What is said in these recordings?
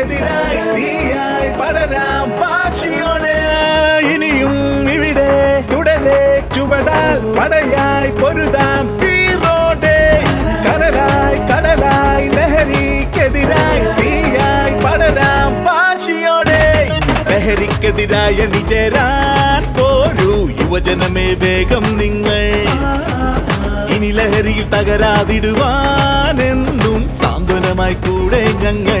ലഹരിക്കെതിരായി തീയായി പടരാം പാക്ഷിയോടെ ഇനിയും ഇവിടെ തുടരെ ചുവടാൽ പടയായി പൊരുതാം തീറോടെ കടലായി കടലായി ലഹരിക്കെതിരായി തീയായി പടരാം പാക്ഷിയോടെ ലഹരിക്കെതിരായ നിജരാൻ പോരൂ യുവജനമേ വേഗം നിങ്ങൾ. ഇനി ലഹരിയിൽ തകരാതിടുവാനെന്നും സാന്ത്വനമായി കൂടെ ഞങ്ങൾ.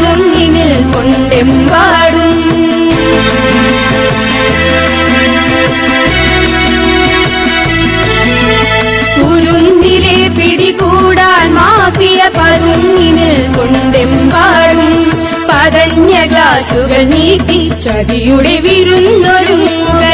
മാഫിയ പരുങ്ങിനിൽ കൊണ്ടെമ്പാടും. കുരുന്നിലെ പിടികൂടാൻ മാഫിയ പരുങ്ങിനിൽ കൊണ്ടെമ്പാടും. പതഞ്ഞ ഗ്ലാസുകൾ നീട്ടി ചതിയുടെ വിരുന്നൊരുങ്ങുകയാണ്